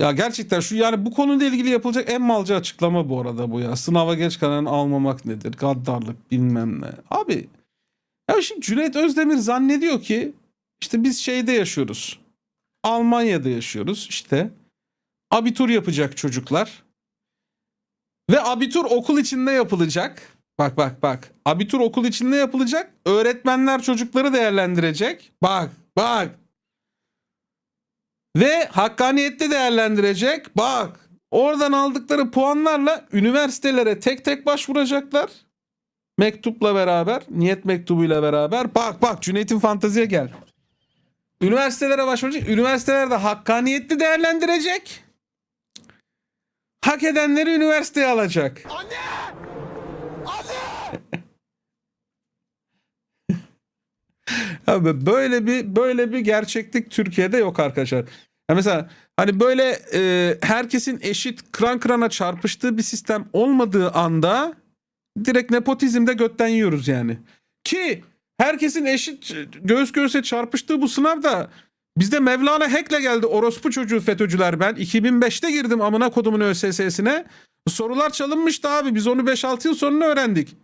Ya gerçekten şu yani bu konuyla ilgili yapılacak en malca açıklama bu arada bu ya. Sınava geç kalan almamak nedir? Gaddarlık bilmem ne. Abi ya şimdi Cüneyt Özdemir zannediyor ki işte biz şeyde yaşıyoruz. Almanya'da yaşıyoruz işte. Abitur yapacak çocuklar. Ve abitur okul içinde yapılacak. Bak bak bak. Abitur okul içinde yapılacak. Öğretmenler çocukları değerlendirecek. Bak bak. Ve hakkaniyette değerlendirecek. Bak. Oradan aldıkları puanlarla üniversitelere tek tek başvuracaklar. Mektupla beraber, niyet mektubuyla beraber. Bak bak Cüneyt'in fanteziye gel. Üniversitelere başvuracak. Üniversiteler de hakkaniyetli değerlendirecek. Hak edenleri üniversiteye alacak. Abi böyle bir böyle bir gerçeklik Türkiye'de yok arkadaşlar. Ya mesela hani böyle e, herkesin eşit kıran kırana çarpıştığı bir sistem olmadığı anda direkt nepotizmde götten yiyoruz yani. Ki herkesin eşit göğüs göğüse çarpıştığı bu sınavda bizde Mevlana Hack'le geldi orospu çocuğu FETÖ'cüler ben. 2005'te girdim amına kodumun ÖSS'sine. Sorular çalınmıştı abi biz onu 5-6 yıl sonra öğrendik.